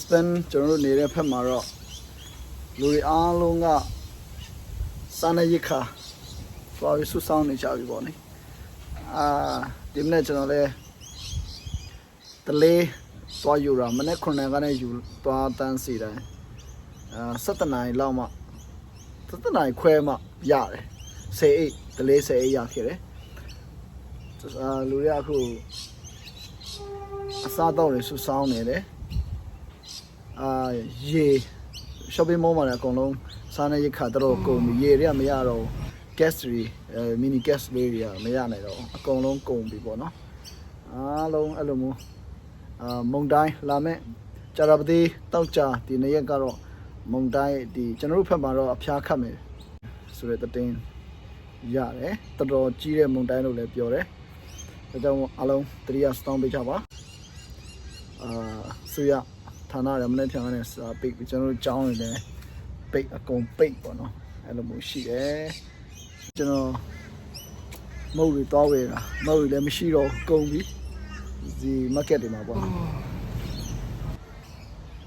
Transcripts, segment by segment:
Spen ကျွန်တော်တို့နေတဲ့ဖက်မှာတော့လူတွေအားလုံးကစားနေရခါသွားပြီးဆူဆောင်းနေကြပြီပေါ့နိအာဒီမနေ့ကျွန်တော်လဲတလေးသွားယူတာမနေ့ခုနှစ်ကနေယူသွားတန်းစီတိုင်းအာ7နာရီလောက်မှ7နာရီခွဲမှရတယ်10အိတ်တလေး10အိတ်ရခဲ့တယ်အာလူတွေကအခုအစားတော့တွေဆူဆောင်းနေတယ် အာရေ shopping mall မှာလည်းအကုန်လုံးစားနေရခါတော့ကုန်ပြီရေတွေကမရတော့ဘူး gas တွေအဲ mini gas လေးတွေကမရနိုင်တော့ဘူးအကုန်လုံးကုန်ပြီပေါ့နော်အားလုံးအဲ့လိုမျိုးအာမုံတိုင်းလာမဲ့ကြာရပတိတောက်ကြဒီနေ့ရက်ကတော့မုံတိုင်းဒီကျွန်တော်တို့ဖက်မှာတော့အဖျားခတ်မယ်ဆိုတဲ့တဲ့တင်းရတယ်တော်တော်ကြီးတဲ့မုံတိုင်းလို့လည်းပြောတယ်ဒါကြောင့်အားလုံးတရိယာစတောင်းပေးကြပါအာဆိုရ ဌာနရမနေ့ထံကနေစာပိတ်ပြီးကျွန်တော်တို့ကြောင်းနေတယ်ပိတ်အကုန်ပိတ်ပေါ့နော်အဲ့လိုမျိုးရှိတယ်ကျွန်တော်မုတ်တွေတောင်းဝေတာမုတ်တွေလည်းမရှိတော့ဘူးကုန်ပြီဒီ market တွေမှာပေါ့နော်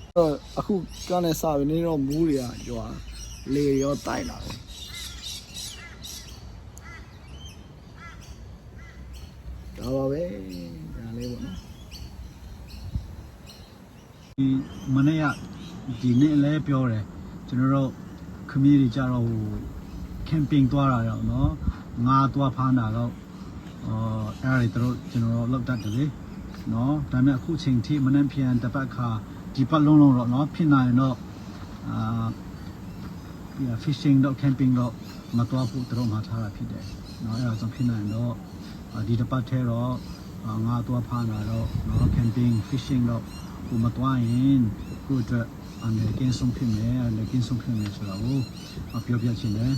အဲ့တော့အခုကနေစပြီးနေတော့မူးတွေကရွာလေရောတိုက်လာတယ်ဒါပါပဲဒါလေးပေါ့နော် ဒီမနေ့ကဒီနေ့လည်းပြောတယ်ကျွန်တော်တို့ခမီးတွေကြတော့ဟိုကမ်ပင်းသွားတာတော့เนาะငါသွားဖမ်းတာတော့အော်အဲ့ဒါတွေတို့ကျွန်တော်တို့လောက်တတ်တယ်လေเนาะဒါပေမဲ့အခုချိန်ထိမနေ့ပြန်တစ်ပတ်ခါဒီပတ်လုံးလုံးတော့เนาะဖြစ်နိုင်တော့အာဒီ fishing တော့ camping တော့မတော်ဘူးတို့မှာထားတာဖြစ်တယ်เนาะအဲ့ဒါကြောင့်ဖြစ်နိုင်တော့အာဒီတစ်ပတ်ထဲတော့အာငါသွားဖမ်းတာတော့เนาะ camping fishing တော့ ကိုမတွားရင်ကိုအတွက်အနေကင်းဆုံးဖြစ်မယ်အနေကင်းဆုံးဖြစ်မယ်ဆိုတော့အပြောပြချင်တယ်